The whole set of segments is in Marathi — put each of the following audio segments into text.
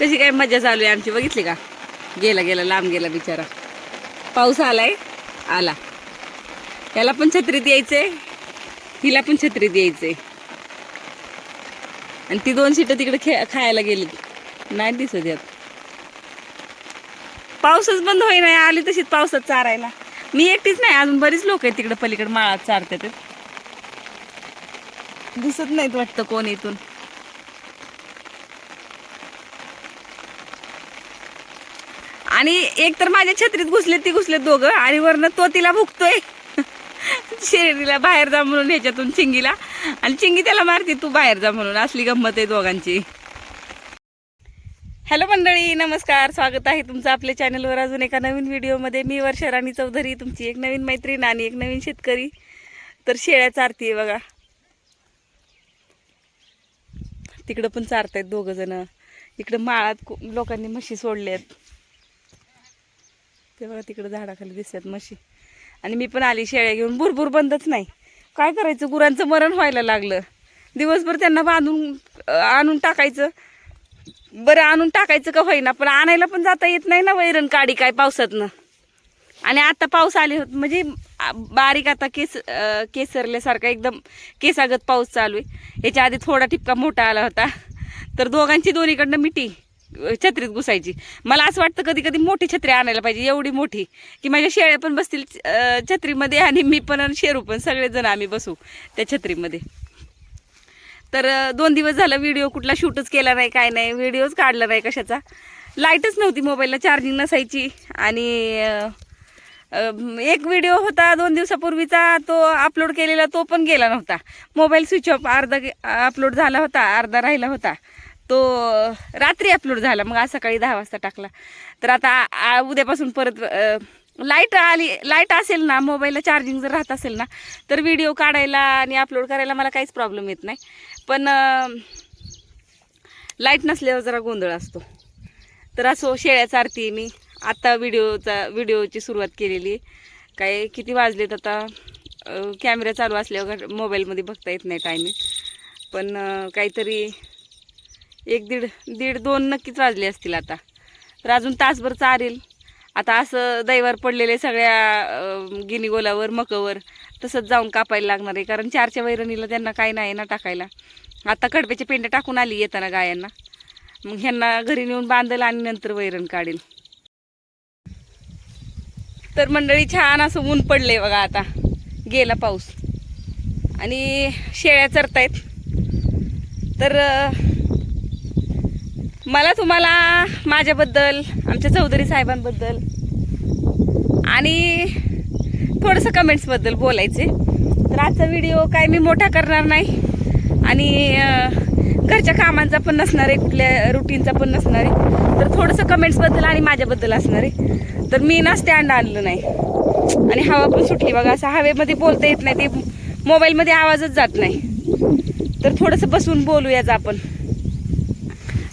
कशी काय मजा चालू आहे आमची? बघितली का? गेला गेला लांब गेला बिचारा. पाऊस आलाय आला. त्याला पण छत्रीत यायचंय हिला पण छत्रीत यायचंय. आणि ती दोन सीटं तिकडे खे खायला गेली. नाही दिसत यात. पाऊसच बंद होई नाही आली तशीच पावसात चारायला. मी एकटीच नाही अजून बरीच लोक आहेत तिकडे पलीकडे माळात चारतात दिसत नाहीत वाटतं कोण इथून. आणि एक तर माझ्या छत्रीत घुसले ती घुसले दोघं आणि वरनं तो तिला भुकतोय. शेरीला बाहेर जा म्हणून ह्याच्यातून चिंगीला. आणि चिंगी त्याला मारते तू बाहेर जा म्हणून असली गंमत आहे दोघांची. हॅलो मंडळी नमस्कार. स्वागत आहे तुमचं आपल्या चॅनलवर अजून एका नवीन व्हिडिओमध्ये. मी वर्षा राणी चौधरी तुमची एक नवीन मैत्रीण आणि एक नवीन शेतकरी. तर शेळ्या चारतीये बघा. तिकडं पण चारतायत दोघं जण. इकडं माळात खूप लोकांनी म्हशी सोडल्यात. ते बघा तिकडं झाडाखाली दिसतात म्हशी. आणि मी पण आली शेळ्या घेऊन. भुरभूर बंदच नाही. काय करायचं? गुरांचं मरण व्हायला लागलं. दिवसभर त्यांना बांधून आणून टाकायचं. बरं आणून टाकायचं का होईना पण आणायला पण जाता येत नाही ना वैरण काडी काय पावसातनं. आणि आता पाऊस आले होत म्हणजे आ- बारीक आता केस अं, केसरल्यासारखा एकदम केसागत पाऊस चालू आहे. याच्या आधी थोडा ठिपका मोठा आला होता. तर दोघांची दोन्हीकडनं मिठी छत्रीत घुसायची. मला असं वाटतं कधी कधी मोठी छत्री आणायला पाहिजे एवढी मोठी. की माझ्या शेळ्या पण बसतील छत्रीमध्ये आणि मी पण आणि शेरू पण सगळेजण आम्ही बसू त्या छत्रीमध्ये. तर दोन दिवस झालं व्हिडिओ कुठला शूटच केला नाही काय नाही व्हिडिओच काढला नाही कशाचा. लाईटच नव्हती मोबाईलला चार्जिंग नसायची. आणि एक व्हिडिओ होता दोन दिवसापूर्वीचा तो अपलोड केलेला तो पण गेला नव्हता. मोबाईल स्विच ऑफ अर्धा अपलोड झाला होता अर्धा राहिला होता. तो रात्री अपलोड झाला. मग आज सकाळी दहा वाजता टाकला. तर आता आ- उद्यापासून परत लाइट आली लाइट असेल ना मोबाईलला चार्जिंग जर राहत असेल ना तर व्हिडिओ काढायला आणि अपलोड करायला मला काहीच प्रॉब्लेम येत नाही. पण लाइट नसल्यावर जरा गोंधळ असतो. तर असो शेळ्या चारते मी. आत्ता व्हिडिओचा व्हिडिओची सुरुवात केलेली. काय किती वाजलेत आता? कॅमेरा चालू असल्यावर मोबाईलमध्ये बघता येत नाही टायमिंग पण काहीतरी एक दीड दीड दोन नक्कीच वाजले असतील आता. तर अजून तासभर चारेल. आता असं दैवार पडलेले सगळ्या गिनीगोलावर मकवर तसंच जाऊन कापायला लागणार आहे. कारण चारच्या वैरणीला त्यांना काही नाही ना टाकायला. आता कडब्याचे पेंड्या टाकून आली येताना गायांना. मग ह्यांना घरी नेऊन बांधल आणि नंतर वैरण काढेल. तर मंडळी छान असं ऊन पडलंय बघा आता. गेला पाऊस. आणि शेळ्या चरतायत. तर मला तुम्हाला माझ्याबद्दल आमच्या चौधरी साहेबांबद्दल आणि थोडंसं कमेंट्सबद्दल बोलायचे. तर आजचा व्हिडिओ काय मी मोठा करणार नाही आणि घरच्या कामांचा पण नसणार आहे कुठल्या रुटीनचा पण नसणार आहे. तर थोडंसं कमेंट्सबद्दल आणि माझ्याबद्दल असणार आहे. तर मी ना स्टँड आणलं नाही. आणि हवा पण सुटली बघा असं हवेमध्ये बोलता येत नाही ते मोबाईलमध्ये आवाजच जात नाही. तर थोडंसं बसून बोलूयाच आपण.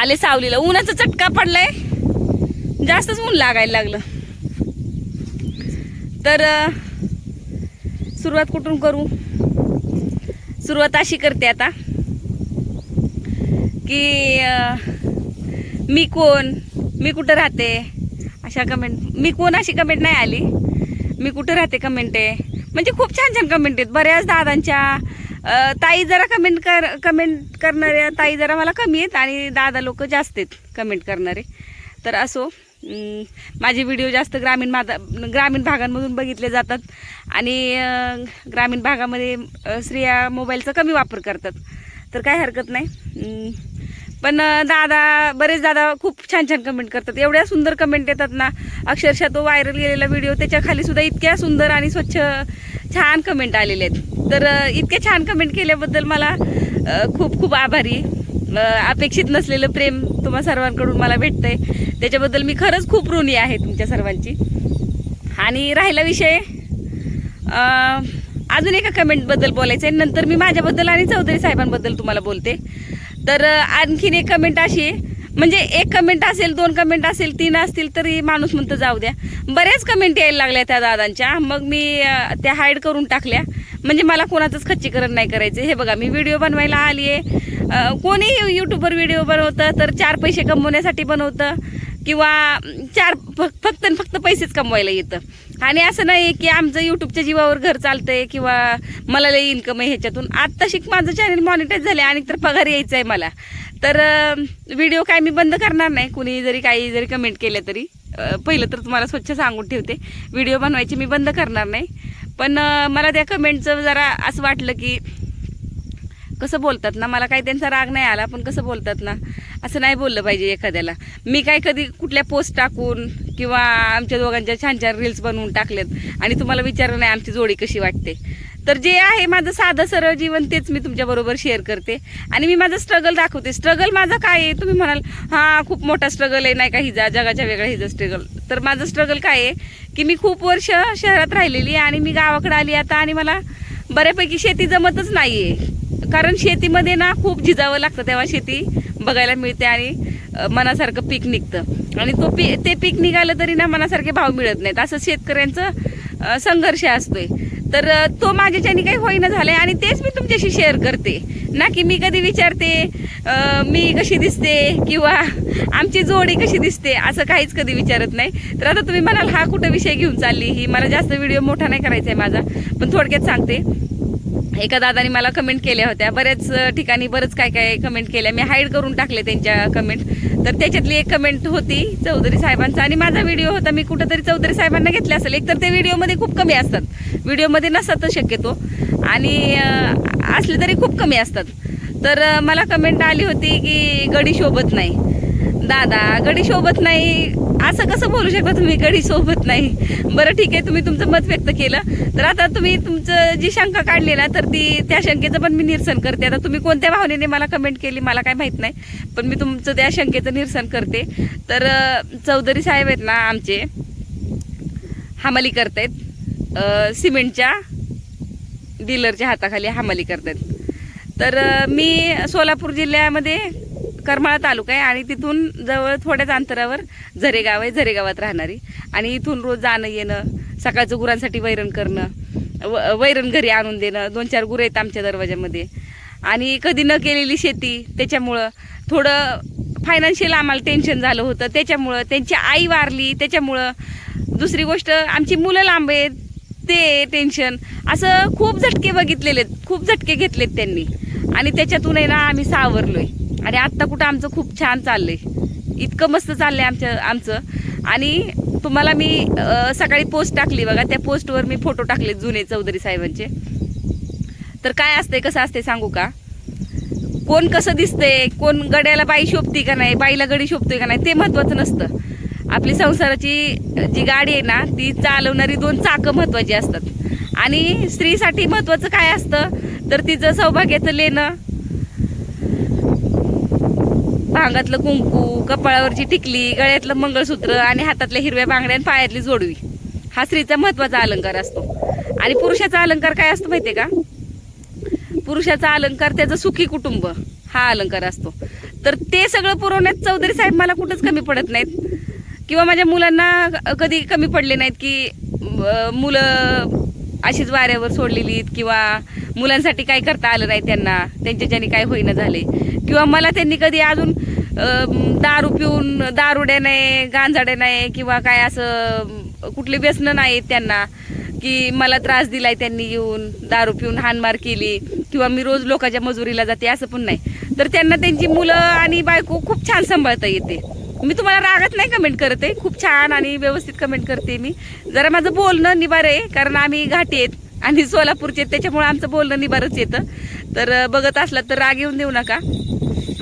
आले सावलीला. उन्हाचा चटका पडलाय. जास्तच ऊन लागायला लागलं. तर सुरुवात कुठून करू? सुरुवात अशी करते आता की मी कोण? मी कुठं राहते? अशा कमेंट मी कोण अशी कमेंट नाही आली. मी कुठं राहते कमेंट आहे म्हणजे खूप छान छान कमेंट आहेत. बऱ्याच दादांच्या ताई जरा कमेंट कर कमेंट करणाऱ्या ताई जरा मला कमी आहेत आणि दादा लोक जास्त आहेत कमेंट करणारे. तर असो माझे व्हिडिओ जास्त ग्रामीण माता ग्रामीण भागांमधून बघितले जातात आणि ग्रामीण भागामध्ये स्त्रिया मोबाईलचा कमी वापर करतात. तर काय हरकत नाही. पण दादा बरेच दादा खूप छान छान कमेंट करतात. एवढ्या सुंदर कमेंट येतात ना. अक्षरशः तो व्हायरल गेलेला व्हिडिओ त्याच्याखाली सुद्धा इतक्या सुंदर आणि स्वच्छ छान कमेंट आलेले आहेत. तर इतके छान कमेंट केल्याबद्दल मला खूप खूप आभारी. अपेक्षित नसलेलं प्रेम तुम्हा सर्वांकडून मला भेटतंय. त्याच्याबद्दल मी खरंच खूप ऋणी आहे तुमच्या सर्वांची. आणि राहिला विषय अजून एका कमेंटबद्दल बोलायचं आहे नंतर मी माझ्याबद्दल आणि चौधरी साहेबांबद्दल तुम्हाला बोलते. तर आणखीन एक कमेंट अशी आहे. म्हणजे एक कमेंट असेल दोन कमेंट असेल तीन असतील तरी माणूस म्हणतो जाऊ द्या. बऱ्याच कमेंट यायला लागल्या त्या दादांच्या. मग मी त्या हाईड करून टाकल्या. म्हणजे मला कोणाचंच खच्चीकरण नाही करायचं. हे बघा मी व्हिडिओ बनवायला आली आहे. कोणीही यूट्यूबवर व्हिडिओ बनवतं तर चार पैसे कमवण्यासाठी बनवतं किंवा चार फ- फक्त आणि फक्त पैसेच कमवायला येतं. आणि असं नाही की आमचं यूट्यूबच्या जीवावर घर चालतंय किंवा मला लई इन्कम आहे ह्याच्यातून. आत्ता शिक माझं चॅनल मॉनिटाईज झाले आणि तर पगार यायचा आहे मला. तर व्हिडिओ काय मी बंद करणार नाही. कुणी जरी काही जरी कमेंट केलं तरी. पहिलं तर तुम्हाला स्वच्छ सांगून ठेवते. व्हिडिओ बनवायची मी बंद करणार नाही. पण मला त्या कमेंटचं जरा असं वाटलं की कसं बोलतात ना मला काही त्यांचा राग नाही आला पण कसं बोलतात ना असं नाही बोललं पाहिजे एखाद्याला. मी काय कधी कुठल्या पोस्ट टाकून किंवा आमच्या दोघांच्या छान छान रील्स बनवून टाकल्यात आणि तुम्हाला विचारलं नाही आमची जोडी कशी वाटते. तर जे आहे माझं साधं सरळ जीवन तेच मी तुमच्याबरोबर शेअर करते. आणि मी माझं स्ट्रगल दाखवते. स्ट्रगल माझं काय आहे? तुम्ही म्हणाल हा खूप मोठा स्ट्रगल आहे. नाही का हिजा जगाच्या वेगळा हिजा स्ट्रगल तर माझं स्ट्रगल काय आहे? की मी खूप वर्ष शहरात राहिलेली आहे आणि मी गावाकडे आली आता आणि मला बऱ्यापैकी शेती जमतच नाही आहे कारण शेतीमध्ये ना खूप झिजावं लागतं. तेव्हा शेती बघायला मिळते आणि मनासारखं पीक निघतं. आणि तो पी ते पीक निघालं तरी ना मनासारखे भाव मिळत नाहीत. असं शेतकऱ्यांचं संघर्ष असतोय. तर तो माझ्याच्यानी काही होईना झालाय आणि तेच मी तुमच्याशी शेअर करते. ना की मी कधी विचारते मी कशी दिसते किंवा आमची जोडी कशी दिसते असं काहीच कधी विचारत नाही. तर आता तुम्ही म्हणाल हा कुठं विषय घेऊन चालली? ही मला जास्त व्हिडिओ मोठा नाही करायचा आहे माझा. पण थोडक्यात सांगते. एका दादाने मला कमेंट केल्या होत्या. बऱ्याच ठिकाणी बरंच काय काय कमेंट केल्या. मी हाईड करून टाकले त्यांच्या कमेंट तर त्याच्यातली एक कमेंट होती चौधरी साहेबांचा आणि माझा व्हिडिओ होता. मी कुठंतरी चौधरी साहेबांना घेतले असेल. एकतर ते व्हिडिओमध्ये खूप कमी असतात. व्हिडिओमध्ये नसतातच शक्यतो. आणि असले तरी खूप कमी असतात. तर मला कमेंट आली होती की गडी शोभत नाही. दादा गडी शोभत नाही. असं कसं बोलू शकता तुम्ही? गडी सोबत नाही. बरं ठीक आहे. तुम्ही तुमचं मत व्यक्त केलं. तर आता तुम्ही तुमचं जी शंका काढली ना तर ती त्या शंकेचं पण मी निरसन करते. आता तुम्ही कोणत्या भावनेने मला कमेंट केली मला काय माहीत नाही. पण मी तुमचं त्या शंकेचं निरसन करते. तर चौधरी साहेब आहेत ना आमचे हमाली करतायत आहेत सिमेंटच्या डीलरच्या हाताखाली हमाली करतायत तर मी सोलापूर जिल्ह्यामध्ये करमाळा तालुका आहे आणि तिथून जवळ थोड्याच अंतरावर झरेगाव आहे झरेगावात राहणारी. आणि इथून रोज जाणं येणं सकाळचं गुरांसाठी वैरण करणं व वैरण घरी आणून देणं दोन चार गुरं आहेत आमच्या दरवाज्यामध्ये. आणि कधी न केलेली शेती त्याच्यामुळं थोडं फायनान्शियल आम्हाला टेन्शन झालं होतं. त्याच्यामुळं त्यांची आई वारली त्याच्यामुळं दुसरी गोष्ट आमची मुलं लांब आहेत ते टेन्शन असं खूप झटके बघितलेले आहेत खूप झटके घेतलेत त्यांनी. आणि त्याच्यातून आहे ना आम्ही सावरलो आहे आणि आत्ता कुठं आमचं खूप छान चाललंय. इतकं मस्त चाललंय आमच्या आमचं. आणि तुम्हाला मी सकाळी पोस्ट टाकली बघा. त्या पोस्टवर मी फोटो टाकले जुने चौधरी साहेबांचे. तर काय असते कसं असते सांगू का? कोण कसं दिसते कोण गड्याला बाई शोभती का नाही बाईला गडी शोभतोय का नाही ते महत्वाचं नसतं. आपली संसाराची जी गाडी आहे ना ती चालवणारी दोन चाकं महत्वाची असतात. आणि स्त्रीसाठी महत्वाचं काय असतं? तर तिचं सौभाग्याचं लेणं भांगातलं कुंकू कपाळावरची टिकली गळ्यातलं मंगळसूत्र आणि हातातल्या हिरव्या बांगड्या आणि पायातली जोडवी. हा स्त्रीचा महत्त्वाचा अलंकार असतो. आणि पुरुषाचा अलंकार काय असतो माहितीये का? पुरुषाचा अलंकार त्याचं सुखी कुटुंब हा अलंकार असतो. तर ते सगळं पुरवण्यात चौधरी साहेब मला कुठंच कमी पडत नाहीत. किंवा माझ्या मुलांना कधी कमी पडले नाहीत की मुलं अशीच वाऱ्यावर सोडलेली किंवा मुलांसाठी काय करता आलं नाही त्यांना त्यांच्याच्याने काय होईना झाले. किंवा मला त्यांनी कधी अजून दारू पिऊन दारुड्या नाही गांजाडे नाही किंवा काय असं कुठले व्यसनं नाहीत त्यांना की मला त्रास दिलाय त्यांनी येऊन दारू पिऊन हानमार केली किंवा मी रोज लोकांच्या मजुरीला जाते असं पण नाही. तर त्यांना त्यांची मुलं आणि बायको खूप छान सांभाळता येते. मी तुम्हाला रागात नाही कमेंट करते खूप छान आणि व्यवस्थित कमेंट करते मी. जरा माझं बोलणं निबार आहे कारण आम्ही घाटी आहेत आणि सोलापूरचे आहेत त्याच्यामुळे आमचं बोलणं निबारच येतं. तर बघत असला तर राग येऊन देऊ नका.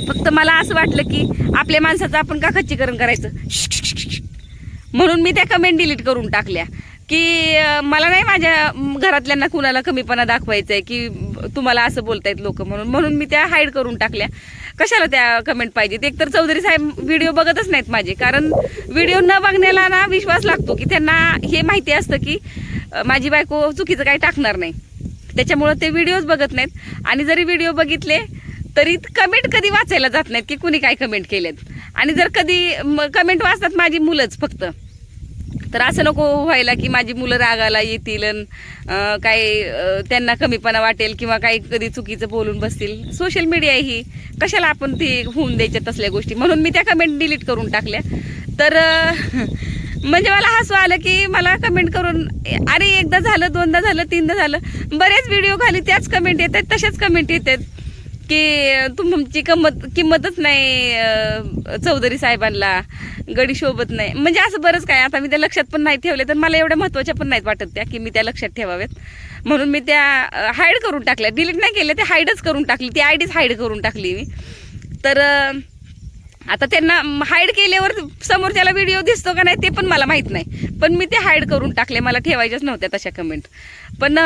फक्त मला असं वाटलं की आपल्या माणसाचं आपण का खच्चीकरण करायचं? म्हणून मी त्या कमेंट डिलीट करून टाकल्या. की मला नाही माझ्या घरातल्यांना कुणाला कमीपणा दाखवायचा आहे की तुम्हाला असं बोलतायत लोक म्हणून. म्हणून मी त्या हाईड करून टाकल्या. कशाला त्या कमेंट पाहिजेत? एकतर चौधरी साहेब व्हिडिओ बघतच नाहीत माझे. कारण व्हिडिओ न बघण्याला ना विश्वास लागतो की त्यांना हे माहिती असतं की माझी बायको चुकीचं काही टाकणार नाही. त्याच्यामुळं ते व्हिडिओज बघत नाहीत. आणि जरी व्हिडिओ बघितले तरी कमेंट कधी वाचायला जात नाहीत की कुणी काय कमेंट केलेत. आणि जर कधी कमेंट वाचतात माझी मुलंच फक्त. तर असं नको व्हायला की माझी मुलं रागाला येतील काय काही त्यांना कमीपणा वाटेल किंवा काही कधी चुकीचं बोलून बसतील. सोशल मीडिया ही कशाला आपण ती होऊन द्यायच्या तसल्या गोष्टी? म्हणून मी त्या कमेंट डिलीट करून टाकल्या. तर म्हणजे मला हसू आलं की मला कमेंट करून अरे एकदा झालं दोनदा झालं तीनदा झालं बरेच व्हिडिओ खाली त्याच कमेंट येत आहेत तशाच कमेंट येत आहेत. की तुमची किंमत किंमतच नाही चौधरी साहेबांना गडी शोभत नाही. म्हणजे असं बरंच काय आता मी त्या लक्षात पण नाही ठेवले तर मला एवढ्या महत्त्वाच्या पण नाहीत वाटत त्या की मी त्या लक्षात ठेवाव्यात. म्हणून मी त्या हाईड करून टाकल्या. डिलीट नाही केल्या त्या हाईडच करून टाकली. ती आय डीच हाईड करून टाकली मी. तर आता त्यांना हाईड केल्यावर समोरच्याला व्हिडिओ दिसतो का नाही ते पण मला माहीत नाही. पण मी ते हाईड करून टाकले. मला ठेवायच्याच नव्हत्या तशा कमेंट पण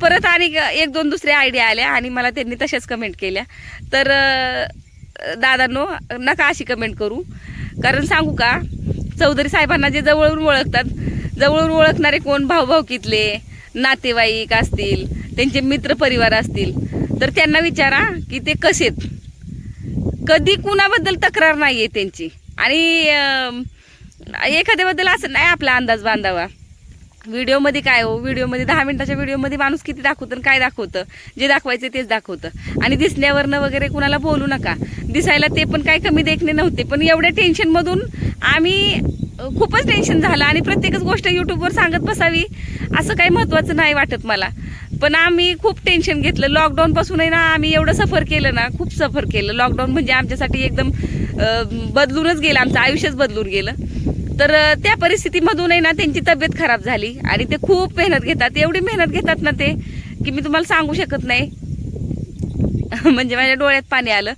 परत आणि एक दोन दुसऱ्या आयडिया आल्या आणि मला त्यांनी तशाच कमेंट केल्या. तर दादांनो नका अशी कमेंट करू. कारण सांगू का चौधरी साहेबांना जे जवळून ओळखतात जवळून ओळखणारे कोण भाऊभाऊकीतले नातेवाईक असतील त्यांचे मित्र परिवार असतील तर त्यांना विचारा की ते कसेत कधी कुणाबद्दल तक्रार नाही आहे त्यांची. आणि एखाद्याबद्दल असं नाही आपला अंदाज बांधावा. व्हिडिओमध्ये काय हो व्हिडिओमध्ये दहा मिनिटाच्या व्हिडिओमध्ये माणूस किती दाखवतं आणि काय दाखवतं. जे दाखवायचं तेच दाखवतं. आणि दिसण्यावरनं वगैरे कुणाला बोलू नका. दिसायला ते पण काय कमी देखणे नव्हते. पण एवढ्या टेन्शनमधून आम्ही खूपच टेन्शन झालं आणि प्रत्येकच गोष्ट यूट्यूबवर सांगत बसावी. असं काही महत्त्वाचं नाही वाटत मला. पण आम्ही खूप टेन्शन घेतलं. लॉकडाऊन पासूनही ना आम्ही एवढं सफर केलं ना खूप सफर केलं. लॉकडाऊन म्हणजे आमच्यासाठी एकदम बदलूनच गेलं. आमचं आयुष्यच बदलून गेलं. तर त्या परिस्थितीमधूनही ना त्यांची तब्येत खराब झाली. आणि ते खूप मेहनत घेतात. एवढी मेहनत घेतात ना ते की मी तुम्हाला सांगू शकत नाही. म्हणजे माझ्या डोळ्यात पाणी आलं.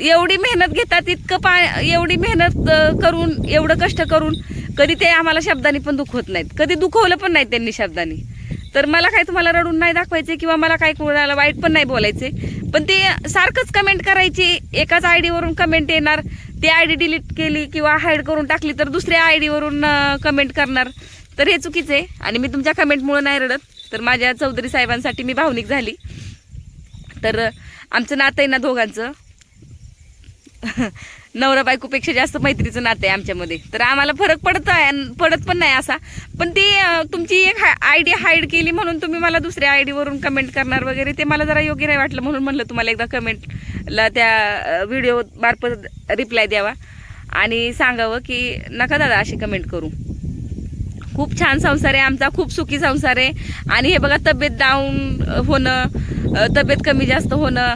एवढी मेहनत घेतात इतकं पा एवढी मेहनत करून एवढं कष्ट करून कधी ते आम्हाला शब्दांनी पण दुखवत नाहीत. कधी दुखवलं पण नाही त्यांनी शब्दाने. तर मला काय तुम्हाला रडून नाही दाखवायचे किंवा मला काय कोणाला वाईट पण नाही बोलायचे. पण ते सारखंच कमेंट करायची. एकाच आय डीवरून कमेंट येणार. ती आय डी डिलीट केली किंवा हाईड करून टाकली तर दुसऱ्या आय डीवरून कमेंट करणार. तर हे चुकीचं आहे. आणि मी तुमच्या कमेंटमुळं नाही रडत. तर माझ्या चौधरी साहेबांसाठी मी भावनिक झाली. तर आमचं नातं आहे ना दोघांचं. नवरा बायकोपेक्षा जास्त मैत्रीचं नातं आहे आमच्यामध्ये. तर आम्हाला फरक पडत आहे पडत पण नाही असा. पण ती तुमची एक आय डी हाईड केली म्हणून तुम्ही मला दुसऱ्या आय डीवरून कमेंट करणार वगैरे ते मला जरा योग्य नाही वाटलं म्हणून म्हणलं तुम्हाला एकदा कमेंटला त्या व्हिडिओ मार्फत रिप्लाय द्यावा. आणि सांगावं की नका दादा अशी कमेंट करू. खूप छान संसार आहे आमचा खूप सुखी संसार आहे. आणि हे बघा तब्येत डाऊन होणं तब्येत कमी जास्त होणं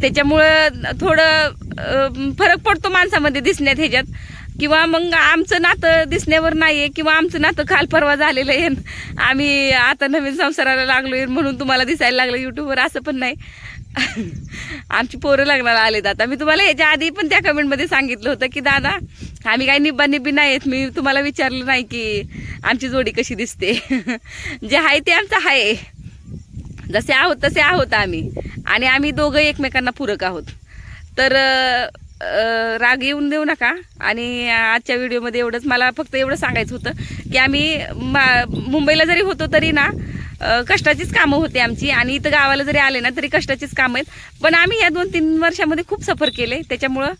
त्याच्यामुळं थोडं फरक पडतो माणसामध्ये दिसण्यात ह्याच्यात. किंवा मग आमचं नातं दिसण्यावर नाही आहे किंवा आमचं नातं काल परवा झालेलं आहे. आम्ही आता नवीन संसाराला लागलो आहे म्हणून तुम्हाला दिसायला लागलं युट्यूबवर असं पण नाही. आमची पोरं लग्नाला आलेत आता. मी तुम्हाला ह्याच्या आधी पण त्या कमेंटमध्ये सांगितलं होतं की दादा आम्ही काही निब्बा निब्बी नाही आहेत मी तुम्हाला विचारलं नाही की आमची जोडी कशी दिसते. जे आहे ते आमचं आहे. जसे आहोत तसे आहोत आम्ही. आणि आम्ही दोघं एकमेकांना पूरक आहोत. तर राग येऊन देऊ नका. आणि आजच्या व्हिडिओमध्ये एवढंच. मला फक्त एवढं सांगायचं होतं की आम्ही मा- मुंबईला जरी होतो तरी ना कष्टाचीच कामं होती आमची. आणि इथं गावाला जरी आले ना तरी कष्टाचीच कामं आहेत. पण आम्ही या दोन तीन वर्षामध्ये खूप सफर केले. त्याच्यामुळं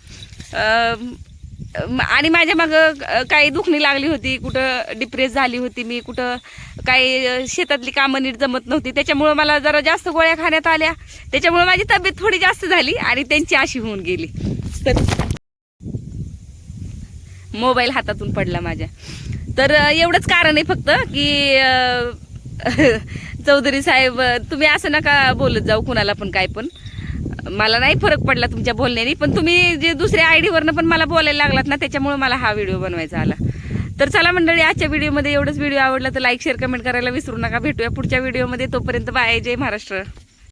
आणि माझ्या मागं काही दुखणी लागली होती कुठं डिप्रेस झाली होती मी कुठं काही शेतातली कामं नीट जमत नव्हती. त्याच्यामुळं मला जरा जास्त गोळ्या खाण्यात आल्या. त्याच्यामुळं माझी तब्येत थोडी जास्त झाली आणि त्यांची अशी होऊन गेली. तर मोबाईल हातातून पडला माझ्या. तर एवढंच कारण आहे फक्त की चौधरी साहेब तुम्ही असं नका बोलत जाऊ कुणाला पण काय पण. मला नाही फरक पडला तुमच्या बोलण्याने पण तुम्ही जे दुसऱ्या आयडीवरनं पण मला बोलायला लागलात ना त्याच्यामुळे मला हा व्हिडिओ बनवायचा आला. तर चला मंडळी आजच्या व्हिडिओमध्ये एवढंच. व्हिडिओ आवडला तर लाईक शेअर कमेंट करायला विसरू नका. भेटूया पुढच्या व्हिडिओमध्ये. तोपर्यंत बाय. जय महाराष्ट्र.